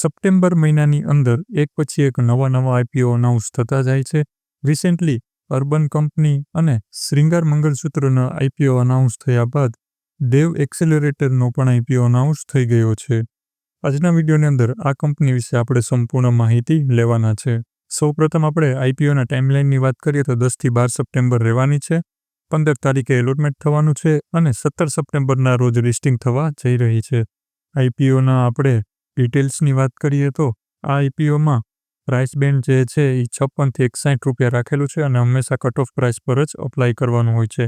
September મહિનાની અંદર એક પછી એક નવા નવા આઈપીઓ અનાઉન્સ થતા જાય છે. રિસેન્ટલી અર્બન કંપની અને શ્રીંગાર મંગળસૂત્રના આઈપીઓ અનાઉન્સ થયા બાદ દેવ એક્સેલરેટરનો પણ આઈપીઓ અનાઉન્સ થઈ ગયો છે. આજના વિડીયોની અંદર આ કંપની વિશે આપણે સંપૂર્ણ માહિતી લેવાના છે. સૌપ્રથમ આપણે આઈપીઓના ટાઈમલાઇનની વાત કરીએ તો દસથી બાર સપ્ટેમ્બર રહેવાની છે. પંદર તારીખે એલોટમેન્ટ થવાનું છે અને સત્તર સપ્ટેમ્બરના રોજ લિસ્ટિંગ થવા જઈ રહી છે. આઈપીઓના આપણે ડિટેલ્સની વાત કરીએ તો આ આઈપીઓમાં પ્રાઇસ બેન્ડ જે છે એ છપ્પનથી એકસાઠ રૂપિયા રાખેલું છે અને હંમેશા કટ ઓફ પ્રાઇસ પર જ અપ્લાય કરવાનું હોય છે.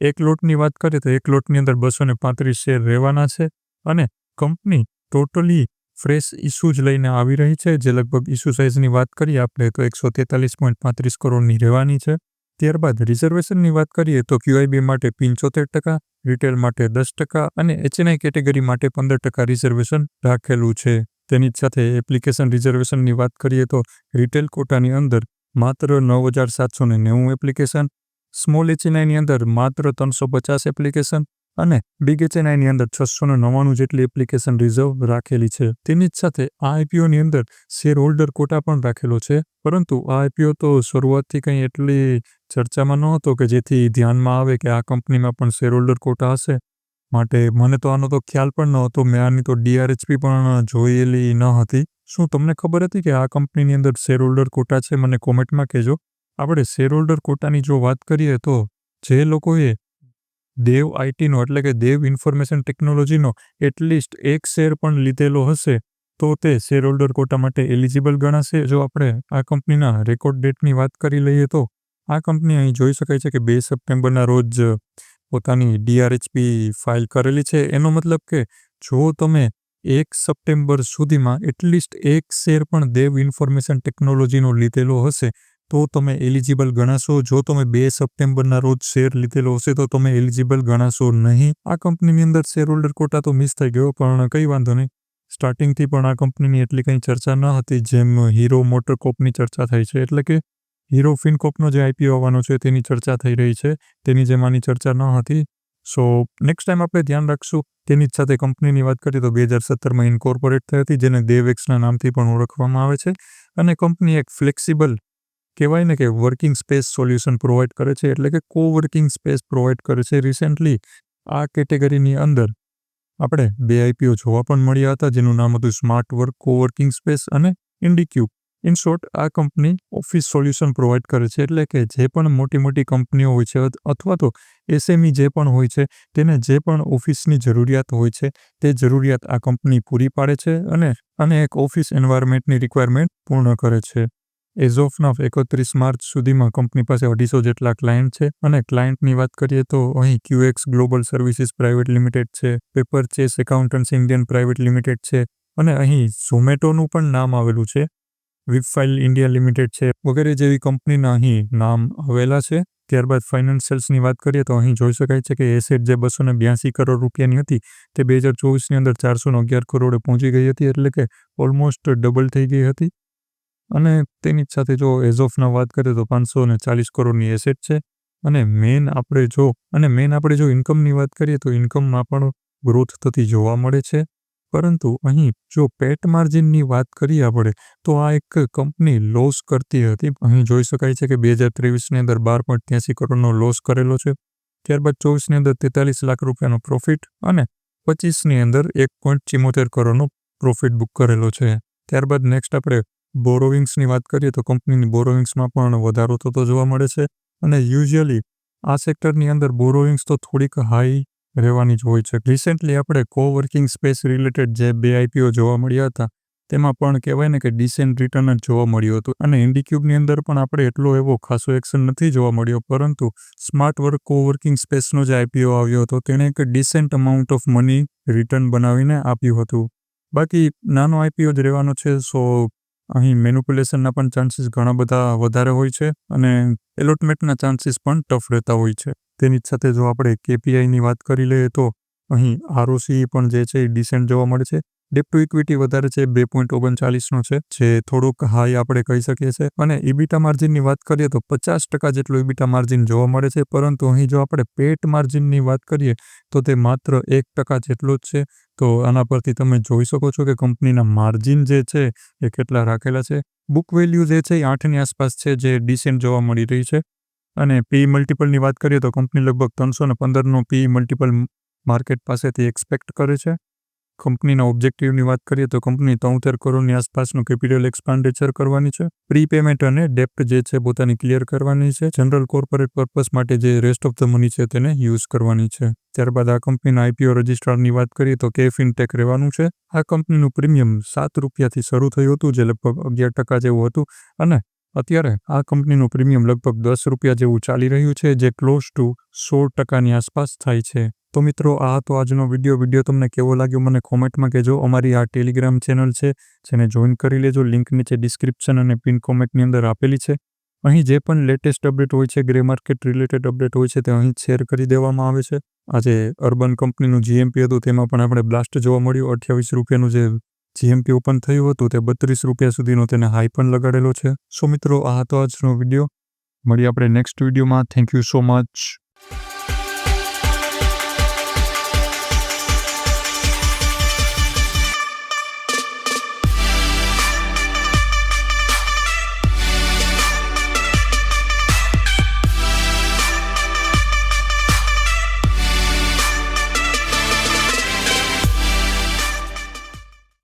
એક લોટની વાત કરીએ તો એક લોટની અંદર બસો ને પાંત્રીસ શેર રહેવાના છે અને કંપની ટોટલી ફ્રેશ ઇસ્યુ જ લઈને આવી રહી છે. જે લગભગ ઇસ્યુ સાઇઝની વાત કરીએ આપણે તો એકસો તેતાલીસ પોઈન્ટ પાંત્રીસ કરોડની રહેવાની છે. ત્યારબાદ રિઝર્વેશનની વાત કરીએ તો ક્યુઆઈબી માટે પંચોતેર ટકા, રિટેલ માટે દસ ટકા અને એચએનઆઈ કેટેગરી માટે પંદર ટકા રિઝર્વેશન રાખેલું છે. તેની જ સાથે એપ્લિકેશન રિઝર્વેશનની વાત કરીએ તો રિટેલ કોટાની અંદર માત્ર નવ હજાર સાતસો ને નેવું એપ્લિકેશન, સ્મોલ એચએનઆઈની અંદર માત્ર ત્રણસો પચાસ એપ્લિકેશન અને બિગ એચએનઆઈની અંદર છસો ને નવ્વાણું જેટલી એપ્લિકેશન રિઝર્વ રાખેલી છે. તેની જ સાથે આ આઈપીઓની અંદર શેર હોલ્ડર કોટા પણ રાખેલો છે, પરંતુ આ આઈપીઓ તો શરૂઆતથી કંઈ એટલી ચર્ચામાં નહોતો કે જેથી ધ્યાનમાં આવે કે આ કંપનીમાં પણ શેરહોલ્ડર કોટા હશે. માટે મને તો આનો તો ખ્યાલ પણ ન હતો મેં આની તો ડીઆરએચપી પણ જોયેલી ન હતી. શું તમને ખબર હતી કે આ કંપનીની અંદર શેરહોલ્ડર કોટા છે? મને કોમેન્ટમાં કહેજો. આપણે શેરહોલ્ડર કોટાની જો વાત કરીએ તો જે લોકોએ દેવ આઈટીનો એટલે કે દેવ ઇન્ફોર્મેશન ટેકનોલોજીનો એટલીસ્ટ એક શેર પણ લીધેલો હશે, તો તે શેરહોલ્ડર કોટા માટે એલિજિબલ ગણાશે? જો આપણે આ કંપનીના રેકોર્ડ ડેટની વાત કરી લઈએ તો આ કંપની અહીં જોઈ શકાય છે કે બે સપ્ટેમ્બરના રોજ પોતાની ડીઆરએચપી ફાઇલ કરેલી છે. એનો મતલબ કે જો તમે એક સપ્ટેમ્બર સુધીમાં એટલીસ્ટ એક શેર પણ દેવ ઇન્ફોર્મેશન ટેકનોલોજીનો લીધેલો હશે, તો તમે એલિજિબલ ગણાશો. જો તમે બે સપ્ટેમ્બરના રોજ શેર લીધેલો હશે, તો તમે એલિજિબલ ગણાશો નહીં. આ કંપનીની અંદર શેર હોલ્ડર કોટા તો મિસ થઈ ગયો, પણ કંઈ વાંધો નહીં. સ્ટાર્ટિંગથી પણ આ કંપનીની એટલી કંઈ ચર્ચા ન હતી, જેમ હીરો મોટર કોપની ચર્ચા થઈ છે. એટલે કે હીરો ફિનકોપનો જે આઈપીઓ આવવાનો છે, તેની ચર્ચા થઈ રહી છે. તેની જેમ આની ચર્ચા ન હતી. સો નેક્સ્ટ ટાઈમ આપણે ધ્યાન રાખશું તેની જ સાથે કંપનીની વાત કરીએ તો બે હજાર સત્તરમાં ઇન્કોર્પોરેટ થઈ હતી, જેને દેવેક્સના નામથી પણ ઓળખવામાં આવે છે. અને કંપની એક ફ્લેક્સિબલ કહેવાય ને કે વર્કિંગ સ્પેસ સોલ્યુશન પ્રોવાઈડ કરે છે, એટલે કે કો વર્કિંગ સ્પેસ પ્રોવાઈડ કરે છે. રિસેન્ટલી આ કેટેગરીની અંદર આપણે બે આઈપીઓ જોવા પણ મળ્યા હતા, જેનું નામ હતું smart work co working space અને ઇન્ડિક્યુબ. ઇન શોર્ટ આ કંપની ઓફિસ સોલ્યુશન પ્રોવાઈડ કરે છે એટલે કે જે પણ મોટી મોટી કંપનીઓ હોય છે અથવા તો એસએમઈ જે પણ હોય છે, તેને જે પણ ઓફિસની જરૂરિયાત હોય છે, તે જરૂરિયાત આ કંપની પૂરી પાડે છે અને અને એક ઓફિસ એન્વાયરમેન્ટની રિક્વાયરમેન્ટ પૂર્ણ કરે છે. એઝ ઓફ નાફ એકત્રીસ માર્ચ સુધીમાં કંપની પાસે અઢીસો જેટલા ક્લાયન્ટ છે અને ક્લાયન્ટની વાત કરીએ તો અહીં QX global services private limited છે paper chase accountants Indian private limited છે અને અહીં ઝોમેટોનું પણ નામ આવેલું છે. વિપફાઇલ ઇન્ડિયા લિમિટેડ છે. વગેરે જેવી કંપનીના અહીં નામ આવેલા છે. ત્યારબાદ ફાઇનાન્શિયલ્સની વાત કરીએ તો અહીં જોઈ શકાય છે કે એસેટ જે બસો ને બ્યાસી કરોડ રૂપિયાની હતી, તે બે હજાર ચોવીસની અંદર ચારસો અગિયાર કરોડે પહોંચી ગઈ હતી, એટલે કે ઓલમોસ્ટ ડબલ થઈ ગઈ હતી. અને તેની સાથે જો એઝ ઓફના વાત કરીએ તો પાંચસો ને ચાલીસ કરોડની એસેટ છે. અને મેન આપણે જો, અને મેન આપણે જો ઇન્કમની વાત કરીએ તો ઇન્કમમાં પણ ગ્રોથ થતી જોવા મળે છે. પરંતુ અહીં જો પેટ માર્જિનની વાત કરીએ આપણે, તો આ એક કંપની લોસ કરતી હતી. અહીં જોઈ શકાય છે કે બે હજાર ત્રેવીસની અંદર બાર પોઈન્ટ ત્યાંસી કરોડનો લોસ કરેલો છે. ત્યારબાદ ચોવીસની અંદર તેતાલીસ લાખ રૂપિયાનો પ્રોફિટ અને પચીસની અંદર એક પોઈન્ટ ચિમોતેર કરોડનો પ્રોફિટ બુક કરેલો છે. ત્યારબાદ નેક્સ્ટ આપણે બોરોવિંગ્સની વાત કરીએ, તો કંપનીની બોરોવિંગ્સમાં પણ વધારો થતો જોવા મળે છે. અને યુઝ્યુઅલી આ સેક્ટરની અંદર બોરોવિંગ્સ તો થોડીક હાઈ રહેવાની જ હોય છે. રિસેન્ટલી આપણે કો વર્કિંગ સ્પેસ રિલેટેડ જે બે આઈપીઓ જોવા મળ્યા હતા, તેમાં પણ કહેવાય ને કે ડિસેન્ટ રિટર્ન જ જોવા મળ્યું હતું. અને ઇન્ડિક્યુબની અંદર પણ આપણે એટલો એવો ખાસો એક્શન નથી જોવા મળ્યો, પરંતુ સ્માર્ટ વર્ક કો વર્કિંગ સ્પેસનો જે આઈપીઓ આવ્યો હતો. તેણે એક decent amount of money return બનાવીને આપ્યું હતું. બાકી નાનો આઈપીઓ જ રહેવાનો છે સો અહીં મેનુપ્યુલેશનના પણ ચાન્સીસ ઘણા બધા વધારે હોય છે અને એલોટમેન્ટના ચાન્સીસ પણ ટફ રહેતા હોય છે. તેની જ સાથે જો આપણે કેપીઆઈની વાત કરી લઈએ તો અહીં આરઓસી પણ જે છે એ ડિસેન્ટ જોવા મળે છે. ડેપ ટુ ઇક્વિટી વધારે છે, બે પોઈન્ટ ઓગણચાલીસનો છે, જે થોડુંક હાઈ આપણે કહી શકીએ છીએ. અને ઇબીટા માર્જિનની વાત કરીએ તો પચાસ ટકા જેટલું ઇબીટા માર્જિન જોવા મળે છે, પરંતુ અહીં જો આપણે પેટ માર્જિનની વાત કરીએ તો તે માત્ર એક ટકા જેટલું જ છે. તો આના પરથી તમે જોઈ શકો છો કે કંપનીના માર્જિન જે છે એ કેટલા રાખેલા છે. બુક વેલ્યુ જે છે એ આઠની આસપાસ છે, જે ડિસેન્ટ જોવા મળી રહી છે. અને પી મલ્ટિપલની વાત કરીએ તો કંપની લગભગ ત્રણસો ને પંદરનો પી મલ્ટિપલ માર્કેટ પાસેથી એક્સપેક્ટ કરે છે. કંપનીના ઓબ્જેક્ટિવની વાત કરીએ તો કંપની તોતેર કરોડની આસપાસનું કેપિટલ એક્સપાન્ડેચર કરવાની છે. પ્રીપેમેન્ટ અને ડેપ્ટ જે છે પોતાની ક્લિયર કરવાની છે. જનરલ કોર્પોરેટ પર્પસ માટે જે રેસ્ટ ઓફ ધ મની છે તેને યુઝ કરવાની છે. ત્યારબાદ આ કંપનીના આઈપીઓ રજિસ્ટ્રારની વાત કરીએ તો કે ફિનટેક રહેવાનું છે. આ કંપનીનું પ્રીમિયમ સાત રૂપિયાથી શરૂ થયું હતું, જે લગભગ અગિયાર ટકા જેવું હતું. અને અત્યારે આ કંપનીનું પ્રીમિયમ લગભગ દસ રૂપિયા જેવું ચાલી રહ્યું છે, જે ક્લોઝ ટુ સોળ ટકાની આસપાસ થાય છે. તો મિત્રો, આ હતો આજનો વીડિયો. વીડિયો તમને કેવો લાગ્યો મને કોમેન્ટમાં કહેજો. અમારી આ ટેલિગ્રામ ચેનલ છે, જેને જોઈન કરી લેજો. લિંક નીચે ડિસ્ક્રિપ્શન અને પિન કોમેન્ટની અંદર આપેલી છે. અહીં જે પણ લેટેસ્ટ અપડેટ હોય છે ગ્રે માર્કેટ રિલેટેડ અપડેટ હોય છે, તે અહીં શેર કરી દેવામાં આવે છે. આજે અર્બન કંપનીનું જીએમપી હતું, તેમાં પણ આપણે બ્લાસ્ટ જોવા મળ્યું. અઠ્યાવીસ રૂપિયાનું જે જીએમપી ઓપન થયું હતું તે બત્રીસ રૂપિયા સુધીનો તેને હાઈ પણ લગાડેલો છે. સો મિત્રો, આ હતો આજનો વીડિયો મળીએ આપણે નેક્સ્ટ વિડીયોમાં થેન્ક યુ સો મચ